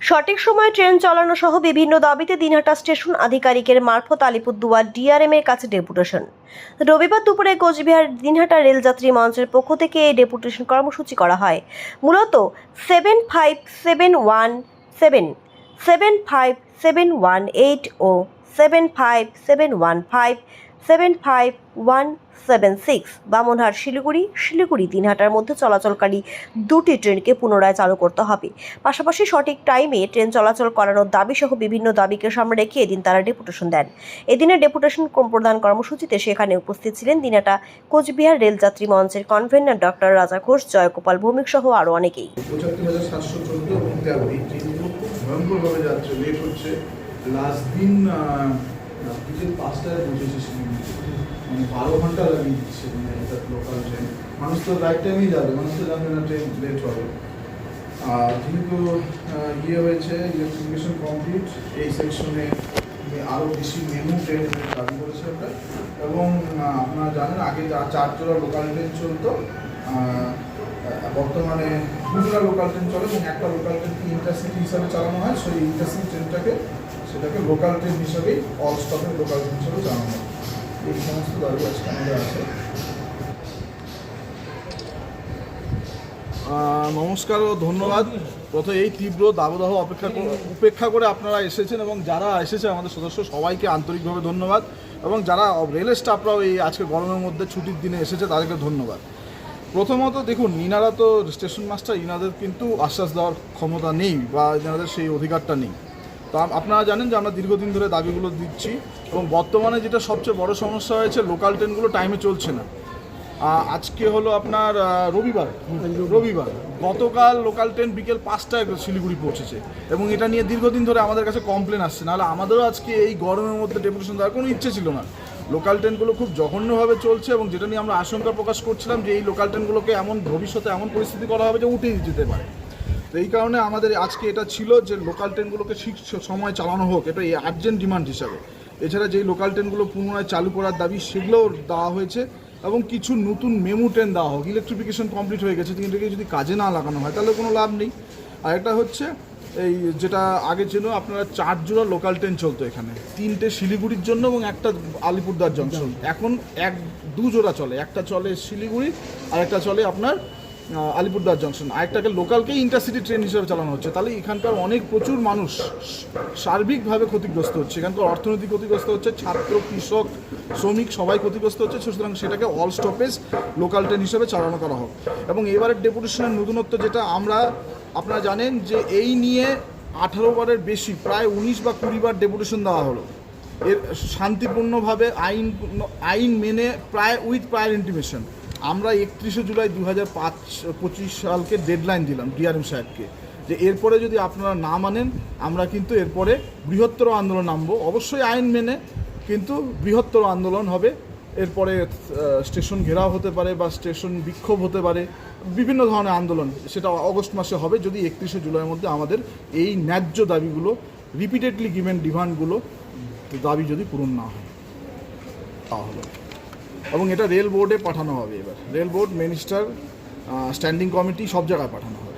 সঠিক সময়ে ট্রেন চালানো সহ বিভিন্ন দাবিতে দিনহাটা স্টেশন আধিকারিকের মারফত আলিপুরদুয়ার ডিআরএম এর কাছে ডেপুটেশন। রবিবার দুপুরে কোচবিহার দিনহাটা রেলযাত্রী মঞ্চের পক্ষ থেকে এই ডেপুটেশন কর্মসূচি করা হয়। মূলত seven five seven one seven seven five seven one eight ও seven five seven one five seven five one seven six Bamanhat, Siliguri Siliguri দিনহাটার মধ্যে চলাচলকারী দুটি ট্রেনকে পুনরায় চালু করতে হবে। পাশাপাশি সঠিক টাইমে ট্রেন চলাচল করানোর দাবি সহ বিভিন্ন দাবিকে সামনে রেখে এদিন তারা ডেপুটেশন দেন। এদিনের ডেপুটেশন প্রদান কর্মসূচিতে সেখানে উপস্থিত ছিলেন দিনহাটা কোচবিহার রেলযাত্রী মঞ্চের কনভেনর ডক্টর রাজা ঘোষ, জয়গোপাল ভৌমিক সহ আরও অনেকেই। লেট হচ্ছে। লাস্ট দিন বিকেল পাঁচটায় পৌঁছেছে শিলিগুড়িতে মানে বারো ঘণ্টা লাগিয়ে দিচ্ছে মানে এটা লোকাল ট্রেন মানুষ তো রাইট টাইমেই যাবে, মানুষ তো জানবে না ট্রেন লেট হবে। আর যেহেতু ইয়ে হয়েছে ইলেকট্রিফিকেশন কমপ্লিট এই সেকশনে আরও বেশি মেমু ট্রেন দাবি করেছে ওটা। এবং আপনারা জানেন, আগে চার জোড়া লোকাল ট্রেন চলতো বর্তমানে দুজোড়া লোকাল ট্রেন চলে এবং একটা লোকাল ট্রেনকে ইন্টারসিটি হিসাবে চালানো হয়, সেই ইন্টারসিটি ট্রেনটাকে সেটাকে লোকাল ট্রেন হিসাবেই অল স্টপের লোকাল ট্রেন হিসাবে চালানো হয়। এই সমস্ত দাবি আজকে আমাদের আছে। নমস্কার ও ধন্যবাদ। প্রথমে এই তীব্র দাবদাহ অপেক্ষা উপেক্ষা করে আপনারা এসেছেন এবং যারা এসেছে আমাদের সদস্য, সবাইকে আন্তরিকভাবে ধন্যবাদ এবং যারা রেলের স্টাফরাও এই আজকে গরমের মধ্যে ছুটির দিনে এসেছে, তাদেরকে ধন্যবাদ। প্রথমত দেখুন, ইনারা তো স্টেশন মাস্টার ইনাদের কিন্তু আশ্বাস দেওয়ার ক্ষমতা নেই বা ইনাদের সেই অধিকারটা নেই। তো আপনারা জানেন যে আমরা দীর্ঘদিন ধরে দাবিগুলো দিচ্ছি এবং বর্তমানে যেটা সবচেয়ে বড় সমস্যা হয়েছে লোকাল ট্রেনগুলো টাইমে চলছে না। আজকে হলো আপনার রবিবার। রবিবার। গতকাল লোকাল ট্রেন বিকেল পাঁচটায় শিলিগুড়ি পৌঁছেছে এবং এটা নিয়ে দীর্ঘদিন ধরে আমাদের কাছে কমপ্লেন আসছে। নাহলে আমাদেরও আজকে এই গরমের মধ্যে ডেপুটেশন দেওয়ার কোনো ইচ্ছে ছিল না। লোকাল ট্রেনগুলো খুব জঘন্যভাবে চলছে এবং যেটা নিয়ে আমরা আশঙ্কা প্রকাশ করছিলাম যে এই লোকাল ট্রেনগুলোকে এমন ভবিষ্যতে এমন পরিস্থিতি করা হবে যে উঠেই যেতে পারে। তো এই কারণে আমাদের আজকে এটা ছিল যে লোকাল ট্রেনগুলোকে ঠিক সময় চালানো হোক এটা এই আর্জেন্ট ডিমান্ড হিসাবে। এছাড়া যেই লোকাল ট্রেনগুলো পুনরায় চালু করার দাবি সেগুলোও দেওয়া হয়েছে এবং কিছু নতুন মেমু ট্রেন দেওয়া হোক ইলেকট্রিফিকেশন কমপ্লিট হয়ে গেছে কিন্তু এটাকে যদি কাজে না লাগানো হয় তাহলে কোনো লাভ নেই। আর একটা হচ্ছে এই যেটা আগে ছিল আপনারা চার জোড়া লোকাল ট্রেন চলতো এখানে। তিনটে শিলিগুড়ির জন্য এবং একটা আলিপুরদার জংশন এখন এক দু জোড়া চলে একটা চলে শিলিগুড়ি আর একটা চলে আপনার আহ, আলিপুরদার জংশন। আরেকটাকে লোকালকেই ইন্টারসিটি ট্রেন হিসেবে চালানো হচ্ছে। তাহলে এখানকার অনেক প্রচুর মানুষ সার্বিকভাবে ক্ষতিগ্রস্ত হচ্ছে। এখানকার অর্থনৈতিক ক্ষতিগ্রস্ত হচ্ছে ছাত্র কৃষক শ্রমিক সবাই ক্ষতিগ্রস্ত হচ্ছে। সুতরাং সেটাকে অল স্টপেজ লোকাল ট্রেন হিসেবে চালানো করা হোক। এবং এবারের ডেপুটেশনের নতুনত্ব যেটা আমরা আপনারা জানেন যে এই নিয়ে আঠারো বারের বেশি প্রায় উনিশ বা কুড়ি বার ডেপুটেশন দেওয়া হলো। এর শান্তিপূর্ণভাবে আইন আইন মেনে প্রায় উইথ প্রায়ার ইন্টিমেশন আমরা একত্রিশে জুলাই দু হাজার পাঁচ, পঁচিশ সালকে ডেডলাইন দিলাম ডিআরএম সাহেবকে যে এরপরে যদি আপনারা না মানেন, আমরা কিন্তু এরপরে বৃহত্তর আন্দোলন নামবো। অবশ্যই আইন মেনে কিন্তু বৃহত্তর আন্দোলন হবে। এরপরে স্টেশন ঘেরাও হতে পারে বা স্টেশন বিক্ষোভ হতে পারে, বিভিন্ন ধরনের আন্দোলন, সেটা অগস্ট মাসে হবে। যদি একত্রিশে জুলাইয়ের মধ্যে আমাদের এই ন্যায্য দাবিগুলো রিপিটেডলি গিভেন ডিমান্ডগুলো দাবি যদি পূরণ না হয়, তাহলে। এবং এটা রেল বোর্ডে পাঠানো হবে এবার। Rail board, minister standing committee সব জায়গায় পাঠানো হবে।